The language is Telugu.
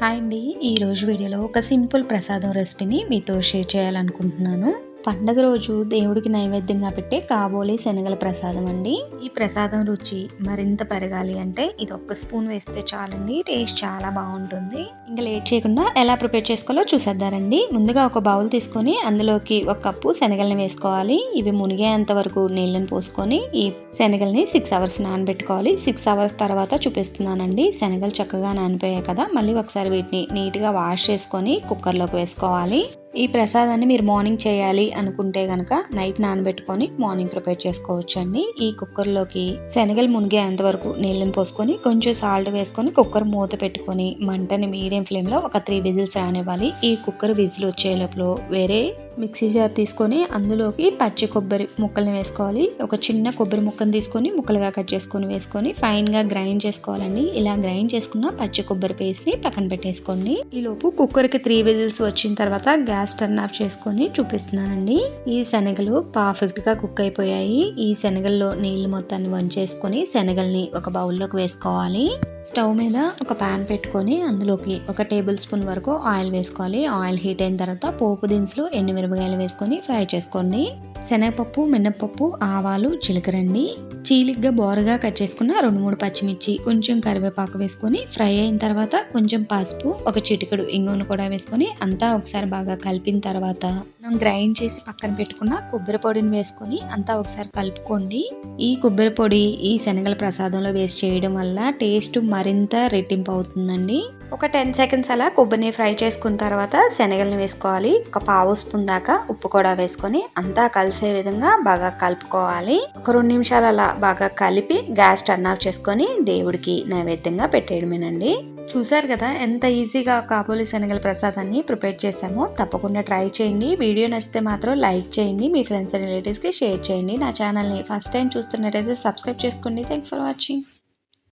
హాయ్ అండి. ఈరోజు వీడియోలో ఒక సింపుల్ ప్రసాదం రెసిపీని మీతో షేర్ చేయాలనుకుంటున్నాను. పండగ రోజు దేవుడికి నైవేద్యంగా పెట్టే కాబోలి శనగల ప్రసాదం అండి. ఈ ప్రసాదం రుచి మరింత పెరగాలి అంటే ఇది ఒక్క స్పూన్ వేస్తే చాలండి టేస్ట్ చాలా బాగుంటుంది. ఇంకా లేట్ చేయకుండా ఎలా ప్రిపేర్ చేసుకోవాలో చూసేద్దారండి. ముందుగా ఒక బౌల్ తీసుకొని అందులోకి ఒక కప్పు శనగల్ని వేసుకోవాలి. ఇవి మునిగేంత వరకు నీళ్ళని పోసుకొని ఈ శనగల్ని సిక్స్ అవర్స్ నానబెట్టుకోవాలి. సిక్స్ అవర్స్ తర్వాత చూపిస్తున్నానండి శనగలు చక్కగా నానిపోయాయి కదా మళ్ళీ ఒకసారి వీటిని నీట్గా వాష్ చేసుకొని కుక్కర్లోకి వేసుకోవాలి. ఈ ప్రసాదాన్ని మీరు మార్నింగ్ చేయాలి అనుకుంటే కనుక నైట్ నానబెట్టుకొని మార్నింగ్ ప్రిపేర్ చేసుకోవచ్చు అండి ఈ కుక్కర్లోకి శనగలు మునిగే అంతవరకు నీళ్ళని పోసుకొని కొంచెం సాల్ట్ వేసుకొని కుక్కర్ మూత పెట్టుకొని మంటని మీడియం ఫ్లేమ్లో ఒక త్రీ విజిల్స్ రానివ్వాలి. ఈ కుక్కర్ విజిల్ వచ్చే లోపల వేరే మిక్సీ జార్ తీసుకొని అందులోకి పచ్చి కొబ్బరి ముక్కల్ని వేసుకోవాలి. ఒక చిన్న కొబ్బరి ముక్కను తీసుకొని ముక్కలుగా కట్ చేసుకొని వేసుకొని ఫైన్గా గ్రైండ్ చేసుకోవాలండి. ఇలా గ్రైండ్ చేసుకున్న పచ్చి కొబ్బరి పేస్ట్ని పక్కన పెట్టేసుకోండి. ఈ లోపు కుక్కర్కి త్రీ విజిల్స్ వచ్చిన తర్వాత గ్యాస్ టర్న్ ఆఫ్ చేసుకొని చూపిస్తున్నానండి. ఈ శనగలు పర్ఫెక్ట్గా కుక్ అయిపోయాయి. ఈ శనగల్లో నీళ్ళు మొత్తాన్ని వంచేసుకొని శనగల్ని ఒక బౌల్లోకి వేసుకోవాలి. స్టవ్ మీద ఒక ప్యాన్ పెట్టుకొని అందులోకి ఒక టేబుల్ స్పూన్ వరకు ఆయిల్ వేసుకోవాలి. ఆయిల్ హీట్ అయిన తర్వాత పోపు దినుసులు ఎండుమిరపకాయలు వేసుకొని ఫ్రై చేసుకోండి. శనగపప్పు మినప్పప్పు ఆవాలు చిలకరండి చీలిగ్గా బోరగా కట్ చేసుకున్న రెండు మూడు పచ్చిమిర్చి కొంచెం కరివేపాకు వేసుకొని ఫ్రై అయిన తర్వాత కొంచెం పసుపు ఒక చిటికెడు ఇంగును కూడా వేసుకొని అంతా ఒకసారి బాగా కలిపిన తర్వాత మనం గ్రైండ్ చేసి పక్కన పెట్టుకున్న కొబ్బరి పొడిని వేసుకొని అంతా ఒకసారి కలుపుకోండి. ఈ కొబ్బరి పొడి ఈ శనగల ప్రసాదంలో వేసి చేయడం వల్ల టేస్ట్ మరింత రెట్టింపు అవుతుందండి. ఒక టెన్ సెకండ్స్ అలా కొబ్బరిని ఫ్రై చేసుకున్న తర్వాత శనగల్ని వేసుకోవాలి. ఒక పావు స్పూన్ దాకా ఉప్పు కూడా వేసుకొని అంతా కలిసే విధంగా బాగా కలుపుకోవాలి. ఒక రెండు నిమిషాలు అలా బాగా కలిపి గ్యాస్ టర్న్ ఆఫ్ చేసుకొని దేవుడికి నైవేద్యంగా పెట్టేయడమేనండి. చూసారు కదా ఎంత ఈజీగా కాబోలి శనగల ప్రసాదాన్ని ప్రిపేర్ చేసామో తప్పకుండా ట్రై చేయండి. వీడియో నచ్చితే మాత్రం లైక్ చేయండి మీ ఫ్రెండ్స్ అండ్ రిలేటివ్స్కి షేర్ చేయండి. నా ఛానల్ని ఫస్ట్ టైం చూస్తున్నట్టయితే సబ్స్క్రైబ్ చేసుకోండి. Thank for watching.